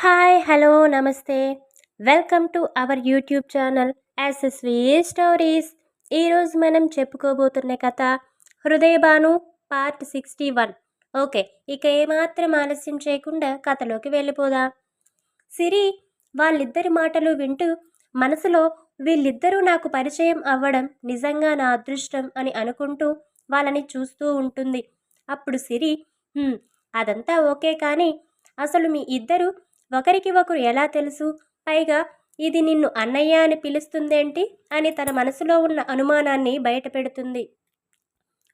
Hi hello నమస్తే. Welcome to our YouTube channel SSV stories ఈరోజు మనం చెప్పుకోబోతున్న కథ Hrudayabhanu part sixty one okay ఇక ఏమాత్రం ఆలస్యం చేయకుండా కథలోకి వెళ్ళిపోదా. సిరి వాళ్ళిద్దరి మాటలు వింటూ మనసులో వీళ్ళిద్దరూ నాకు పరిచయం అవ్వడం నిజంగా నా అదృష్టం అని అనుకుంటూ వాళ్ళని చూస్తూ ఉంటుంది. అప్పుడు సిరి అదంతా ఓకే కానీ అసలు మీ ఇద్దరు ఒకరికి ఒకరు ఎలా తెలుసు? పైగా ఇది నిన్ను అన్నయ్య అని పిలుస్తుందేంటి? అని తన మనసులో ఉన్న అనుమానాన్ని బయటపెడుతుంది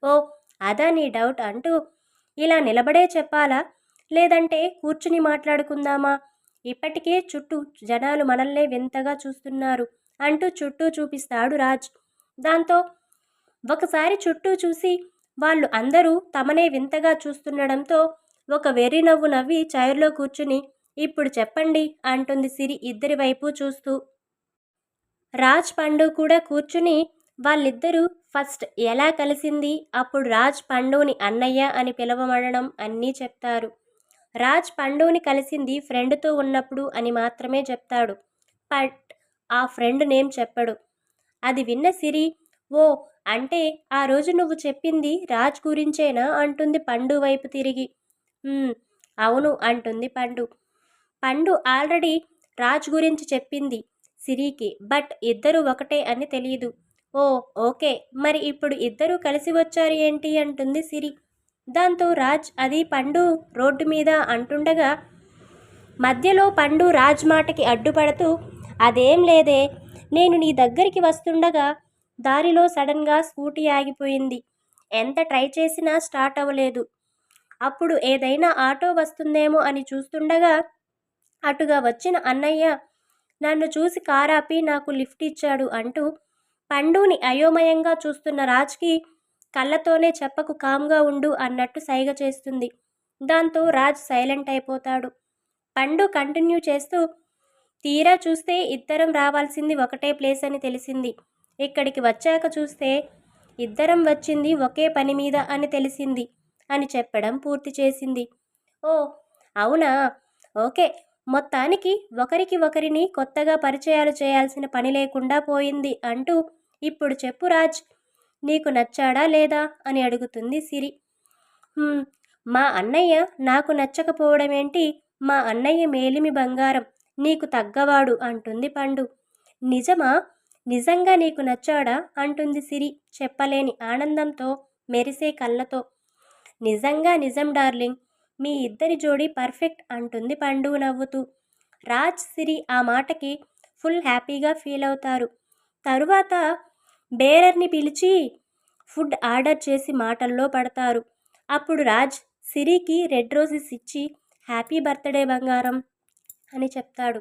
ఓ అదా నీ డౌట్ అంటూ ఇలా నిలబడే చెప్పాలా? లేదంటే కూర్చుని మాట్లాడుకుందామా? ఇప్పటికే చుట్టూ జనాలు మనల్నే వింతగా చూస్తున్నారు అంటూ చుట్టూ చూపిస్తాడు రాజ్. దాంతో ఒకసారి చుట్టూ చూసి వాళ్ళు అందరూ తమనే వింతగా చూస్తుండడంతో ఒక వెర్రి నవ్వు నవ్వి చైర్లో కూర్చుని ఇప్పుడు చెప్పండి అంటుంది సిరి ఇద్దరి వైపు చూస్తూ. రాజ్ పండు కూడా కూర్చుని వాళ్ళిద్దరూ ఫస్ట్ ఎలా కలిసింది? అప్పుడు రాజ్ పండుని అన్నయ్య అని పిలవమనడం అన్నీ చెప్తారు. రాజ్ పండుని కలిసింది ఫ్రెండ్తో ఉన్నప్పుడు అని మాత్రమే చెప్తాడు. బట్ ఆ ఫ్రెండ్ నేమ్ చెప్పడు. అది విన్న సిరి ఓ అంటే ఆ రోజు నువ్వు చెప్పింది రాజ్ గురించేనా? అంటుంది పండు వైపు తిరిగి. అవును అంటుంది పండు. పండు ఆల్రెడీ రాజ్ గురించి చెప్పింది సిరికి బట్ ఇద్దరు ఒకటే అని తెలియదు ఓ ఓకే మరి ఇప్పుడు ఇద్దరు కలిసి వచ్చారు ఏంటి అంటుంది సిరి. దాంతో రాజ్ అది పండు రోడ్డు మీద అంటుండగా మధ్యలో పండు రాజ్ మాటకి అడ్డుపడుతూ అదేం లేదే నేను నీ దగ్గరికి వస్తుండగా దారిలో సడన్గా స్కూటీ ఆగిపోయింది. ఎంత ట్రై చేసినా స్టార్ట్ అవ్వలేదు. అప్పుడు ఏదైనా ఆటో వస్తుందేమో అని చూస్తుండగా అటుగా వచ్చిన అన్నయ్య నన్ను చూసి కారాపి నాకు లిఫ్ట్ ఇచ్చాడు అంటూ పండుని అయోమయంగా చూస్తున్న రాజ్కి కళ్ళతోనే చెప్పకు కామ్గా ఉండు అన్నట్టు సైగ చేస్తుంది. దాంతో రాజ్ సైలెంట్ అయిపోతాడు. పండు కంటిన్యూ చేస్తూ తీరా చూస్తే ఇద్దరం రావాల్సింది ఒకటే ప్లేస్ అని తెలిసింది. ఇక్కడికి వచ్చాక చూస్తే ఇద్దరం వచ్చింది ఒకే పని మీద అని తెలిసింది అని చెప్పడం పూర్తి చేసింది. ఓ అవునా? ఓకే. మొత్తానికి ఒకరికి ఒకరిని కొత్తగా పరిచయాలు చేయాల్సిన పని లేకుండా పోయింది అంటూ ఇప్పుడు చెప్పు రాజ్. నీకు నచ్చాడా లేదా? అని అడుగుతుంది సిరి. మా అన్నయ్య నాకు నచ్చకపోవడం ఏంటి? మా అన్నయ్య మేలిమి బంగారం నీకు తగ్గవాడు అంటుంది పండు. నిజమా? నిజంగా నీకు నచ్చాడా? అంటుంది సిరి చెప్పలేని ఆనందంతో మెరిసే కళ్ళతో. నిజంగా నిజం డార్లింగ్ మీ ఇద్దరి జోడీ పర్ఫెక్ట్ అంటుంది పండు నవ్వుతూ. రాజ్ సిరి ఆ మాటకి ఫుల్ హ్యాపీగా ఫీల్ అవుతారు. తరువాత బేరర్ని పిలిచి ఫుడ్ ఆర్డర్ చేసి మాటల్లో పడతారు. అప్పుడు రాజ్ సిరికి రెడ్ రోజెస్ ఇచ్చి హ్యాపీ బర్త్డే బంగారం అని చెప్తాడు.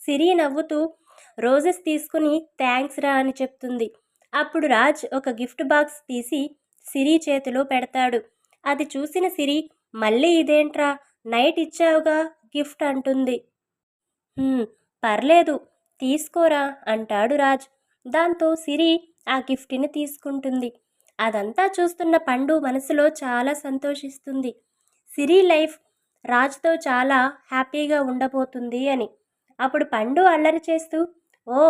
సిరి నవ్వుతూ రోజెస్ తీసుకుని థ్యాంక్స్ రా అని చెప్తుంది. అప్పుడు రాజ్ ఒక గిఫ్ట్ బాక్స్ తీసి సిరి చేతిలో పెడతాడు. అది చూసిన సిరి మళ్ళీ ఇదేంట్రా? నైట్ ఇచ్చావుగా గిఫ్ట్ అంటుంది. పర్లేదు తీసుకోరా అంటాడు రాజ్. దాంతో సిరి ఆ గిఫ్ట్ని తీసుకుంటుంది. అదంతా చూస్తున్న పండు మనసులో చాలా సంతోషిస్తుంది. సిరి లైఫ్ రాజ్తో చాలా హ్యాపీగా ఉండబోతుంది అని. అప్పుడు పండు అల్లరి చేస్తూ ఓ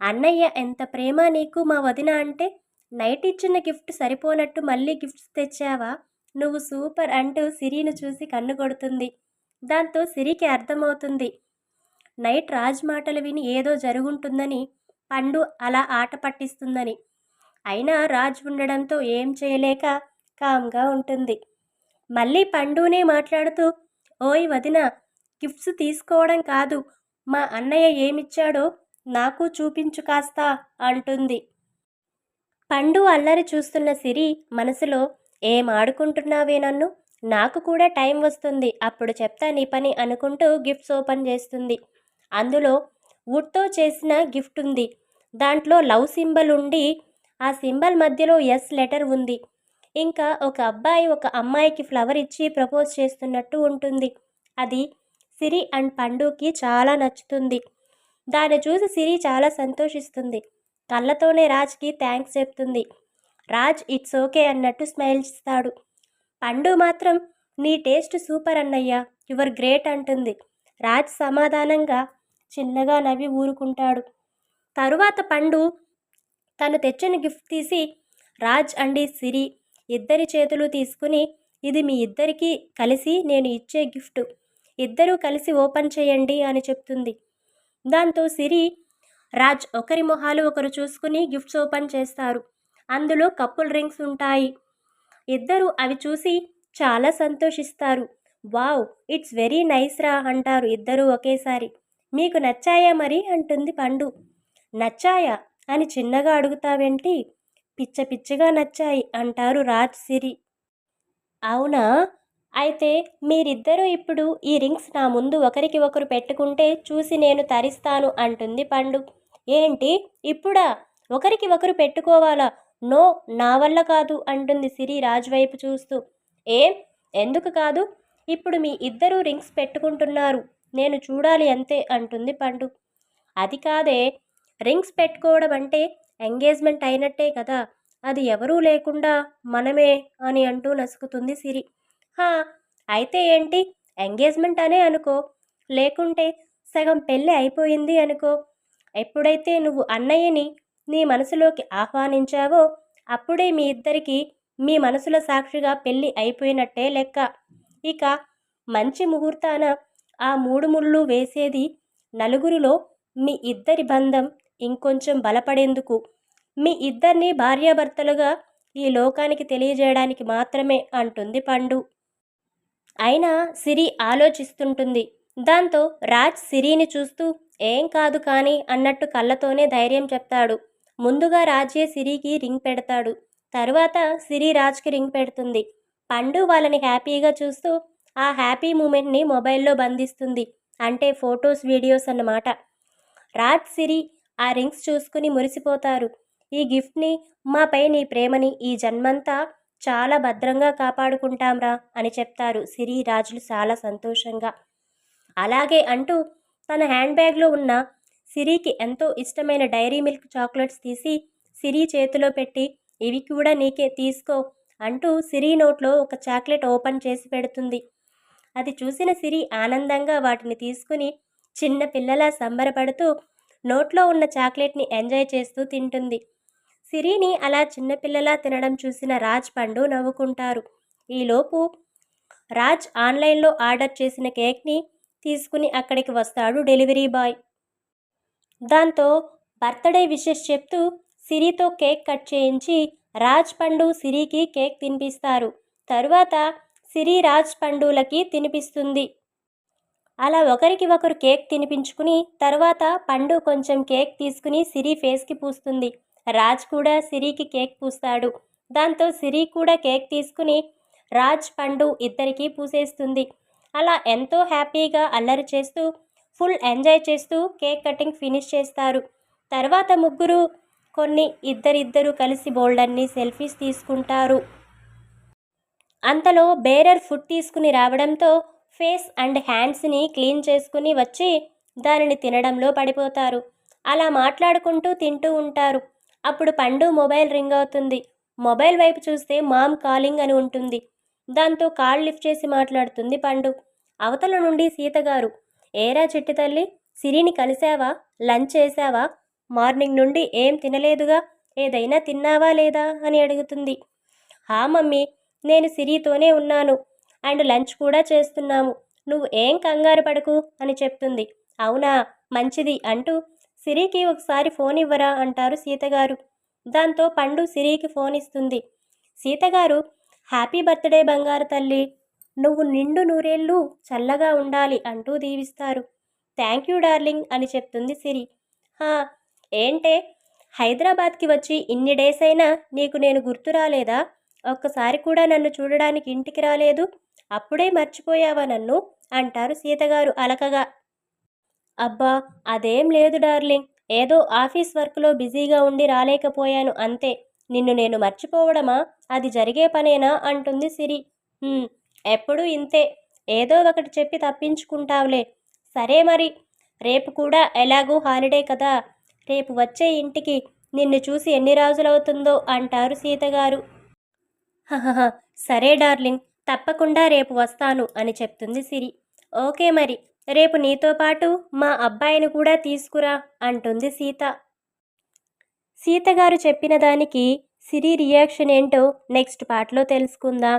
అన్నయ్య ఎంత ప్రేమ నీకు మా వదిన అంటే నైట్ ఇచ్చిన గిఫ్ట్ సరిపోనట్టు మళ్ళీ గిఫ్ట్స్ తెచ్చావా? నువ్వు సూపర్ అంటూ సిరిను చూసి కన్ను కొడుతుంది. దాంతో సిరికి అర్థమవుతుంది. నైట్ రాజ్ మాటలు విని ఏదో జరుగుంటుందని పండు అలా ఆట పట్టిస్తుందని. అయినా రాజ్ ఉండడంతో ఏం చేయలేక కామ్గా ఉంటుంది. మళ్ళీ పండునే మాట్లాడుతూ ఓయ్ వదిన గిఫ్ట్స్ తీసుకోవడం కాదు మా అన్నయ్య ఏమిచ్చాడో నాకు చూపించు కాస్తా అంటుంది. పండు అల్లరి చూస్తున్న సిరి మనసులో ఏం ఆడుకుంటున్నావే నన్ను? నాకు కూడా టైం వస్తుంది. అప్పుడు చెప్తా నీ పని అనుకుంటూ గిఫ్ట్స్ ఓపెన్ చేస్తుంది. అందులో వుడ్తో చేసిన గిఫ్ట్ ఉంది. దాంట్లో లవ్ సింబల్ ఉండి ఆ సింబల్ మధ్యలో ఎస్ లెటర్ ఉంది. ఇంకా ఒక అబ్బాయి ఒక అమ్మాయికి ఫ్లవర్ ఇచ్చి ప్రపోజ్ చేస్తున్నట్టు ఉంటుంది. అది సిరి అండ్ పండుకి చాలా నచ్చుతుంది. దాన్ని చూసి సిరి చాలా సంతోషిస్తుంది. కళ్ళతోనే రాజ్కి థ్యాంక్స్ చెప్తుంది. రాజ్ ఇట్స్ ఓకే అన్నట్టు స్మైల్ ఇస్తాడు పండు మాత్రం నీ టేస్ట్ సూపర్ అన్నయ్య యువర్ గ్రేట్ అంటుంది. రాజ్ సమాధానంగా చిన్నగా నవ్వి ఊరుకుంటాడు. తరువాత పండు తను తెచ్చిన గిఫ్ట్ తీసి రాజ్ అండి సిరి ఇద్దరి చేతులు తీసుకుని ఇది మీ ఇద్దరికీ కలిసి నేను ఇచ్చే గిఫ్ట్. ఇద్దరూ కలిసి ఓపెన్ చేయండి అని చెప్తుంది. దాంతో సిరి రాజ్ ఒకరి మొహాలు ఒకరు చూసుకుని గిఫ్ట్స్ ఓపెన్ చేస్తారు. అందులో కప్పుల్ రింగ్స్ ఉంటాయి. ఇద్దరు అవి చూసి చాలా సంతోషిస్తారు. వావ్ ఇట్స్ వెరీ నైస్ రా అంటారు ఇద్దరూ ఒకేసారి. మీకు నచ్చాయా మరి? అంటుంది పండు. నచ్చాయా? అని చిన్నగా అడుగుతావేంటి? పిచ్చ పిచ్చగా నచ్చాయి అంటారు రాజ్ సిరి. అవునా? అయితే మీరిద్దరూ ఇప్పుడు ఈ రింగ్స్ నా ముందు ఒకరికి ఒకరు పెట్టుకుంటే చూసి నేను తరిస్తాను అంటుంది పండు. ఏంటి? ఇప్పుడా? ఒకరికి ఒకరు పెట్టుకోవాలా? నో నా వల్ల కాదు అంటుంది సిరి రాజ్ వైపు చూస్తూ. ఏం? ఎందుకు కాదు? ఇప్పుడు మీ ఇద్దరూ రింగ్స్ పెట్టుకుంటున్నారు. నేను చూడాలి అంతే అంటుంది పండు. అది కాదే. రింగ్స్ పెట్టుకోవడం అంటే ఎంగేజ్మెంట్ అయినట్టే కదా. అది ఎవరూ లేకుండా మనమే అని అంటూ నసుకుతుంది సిరి. హా అయితే ఏంటి? ఎంగేజ్మెంట్ అనే అనుకో. లేకుంటే సగం పెళ్ళి అయిపోయింది అనుకో. ఎప్పుడైతే నువ్వు అన్నయ్యని నీ మనసులోకి ఆహ్వానించావో అప్పుడే మీ ఇద్దరికి మీ మనసుల సాక్షిగా పెళ్ళి అయిపోయినట్టే లెక్క. ఇక మంచి ముహూర్తాన ఆ మూడు ముళ్ళు వేసేది నలుగురిలో మీ ఇద్దరి బంధం ఇంకొంచెం బలపడేందుకు. మీ ఇద్దరిని భార్యాభర్తలుగా ఈ లోకానికి తెలియజేయడానికి మాత్రమే అంటుంది పండు. అయినా సిరి ఆలోచిస్తుంటుంది. దాంతో రాజ్ సిరిని చూస్తూ ఏం కాదు కానీ అన్నట్టు కళ్ళతోనే ధైర్యం చెప్తాడు. ముందుగా రాజే సిరికి రింగ్ పెడతాడు. తరువాత సిరి రాజ్కి రింగ్ పెడుతుంది. పండు వాళ్ళని హ్యాపీగా చూస్తూ ఆ హ్యాపీ మూమెంట్ని మొబైల్లో బంధిస్తుంది. అంటే ఫొటోస్ వీడియోస్ అన్నమాట. రాజ్ సిరి ఆ రింగ్స్ చూసుకుని మురిసిపోతారు. ఈ గిఫ్ట్ని మాపై నీ ప్రేమని ఈ జన్మంతా చాలా భద్రంగా కాపాడుకుంటాంరా అని చెప్తారు సిరి రాజులు చాలా సంతోషంగా. అలాగే అంటూ తన హ్యాండ్ బ్యాగ్లో ఉన్న సిరికి ఎంతో ఇష్టమైన డైరీ మిల్క్ చాక్లెట్స్ తీసి సిరి చేతిలో పెట్టి ఇవి కూడా నీకే తీసుకో అంటూ సిరి నోట్లో ఒక చాక్లెట్ ఓపెన్ చేసి పెడుతుంది. అది చూసిన సిరి ఆనందంగా వాటిని తీసుకుని చిన్న పిల్లలా సంబరపడుతూ నోట్లో ఉన్న చాక్లెట్ని ఎంజాయ్ చేస్తూ తింటుంది. సిరిని అలా చిన్నపిల్లలా తినడం చూసిన రాజ్ పండు నవ్వుకుంటారు. ఈలోపు రాజ్ ఆన్లైన్లో ఆర్డర్ చేసిన కేక్ని తీసుకుని అక్కడికి వస్తాడు డెలివరీ బాయ్. దాంతో బర్త్డే విషెస్ చెప్తూ సిరితో కేక్ కట్ చేయించి రాజ్ పండు సిరికి కేక్ తినిపిస్తారు. తరువాత సిరి రాజ్ పండులకి తినిపిస్తుంది. అలా ఒకరికి ఒకరు కేక్ తినిపించుకుని తర్వాత పండు కొంచెం కేక్ తీసుకుని సిరి ఫేస్కి పూస్తుంది. రాజ్ కూడా సిరికి కేక్ పూస్తాడు. దాంతో సిరి కూడా కేక్ తీసుకుని రాజ్ పండు ఇద్దరికీ పూసేస్తుంది. అలా ఎంతో హ్యాపీగా అల్లరి చేస్తూ ఫుల్ ఎంజాయ్ చేస్తూ కేక్ కటింగ్ ఫినిష్ చేస్తారు. తర్వాత ముగ్గురు కొన్ని ఇద్దరిద్దరు కలిసి బోల్డన్ని సెల్ఫీస్ తీసుకుంటారు. అంతలో బేరర్ ఫుడ్ తీసుకుని రావడంతో ఫేస్ అండ్ హ్యాండ్స్ని క్లీన్ చేసుకుని వచ్చి దానిని తినడంలో పడిపోతారు. అలా మాట్లాడుకుంటూ తింటూ ఉంటారు. అప్పుడు పండు మొబైల్ రింగ్ అవుతుంది. మొబైల్ వైపు చూస్తే మామ్ కాలింగ్ అని ఉంటుంది. దాంతో కాల్ లిఫ్ట్ చేసి మాట్లాడుతుంది పండు. అవతల నుండి సీతగారు ఏరా చిట్టి తల్లి? సిరిని కలిసావా? లంచ్ చేశావా మార్నింగ్ నుండి ఏం తినలేదుగా? ఏదైనా తిన్నావా లేదా? అని అడుగుతుంది. హా మమ్మీ నేను సిరితోనే ఉన్నాను. అండ్ లంచ్ కూడా చేస్తున్నాము. నువ్వు ఏం కంగారు పడకు అని చెప్తుంది. అవునా? మంచిది అంటూ సిరికి ఒకసారి ఫోన్ ఇవ్వరా అంటారు సీతగారు. దాంతో పండు సిరికి ఫోన్ ఇస్తుంది. సీతగారు హ్యాపీ బర్త్డే బంగారు తల్లి. నువ్వు నిండు నూరేళ్ళు చల్లగా ఉండాలి అంటూ దీవిస్తారు. థ్యాంక్ యూ డార్లింగ్ అని చెప్తుంది సిరి. హా ఏంటే? హైదరాబాద్కి వచ్చి ఇన్ని డేస్ అయినా నీకు నేను గుర్తు రాలేదా? ఒక్కసారి కూడా నన్ను చూడడానికి ఇంటికి రాలేదు? అప్పుడే మర్చిపోయావా నన్ను? అంటారు సీతగారు అలకగా. అబ్బా అదేం లేదు డార్లింగ్. ఏదో ఆఫీస్ వర్క్లో బిజీగా ఉండి రాలేకపోయాను అంతే. నిన్ను నేను మర్చిపోవడమా? అది జరిగే పనేనా? అంటుంది సిరి. ఎప్పుడూ ఇంతే. ఏదో ఒకటి చెప్పి తప్పించుకుంటావులే. సరే మరి. రేపు కూడా ఎలాగూ హాలిడే కదా. రేపు వచ్చే ఇంటికి నిన్ను చూసి ఎన్ని రోజులవుతుందో అంటారు సీతగారు. సరే డార్లింగ్. తప్పకుండా రేపు వస్తాను అని చెప్తుంది సిరి. ఓకే మరి. రేపు నీతో పాటు మా అబ్బాయిని కూడా తీసుకురా అంటుంది సీత. సీత గారు చెప్పిన దానికి సిరి రియాక్షన్ ఏంటో నెక్స్ట్ పార్ట్లో తెలుసుకుందాం.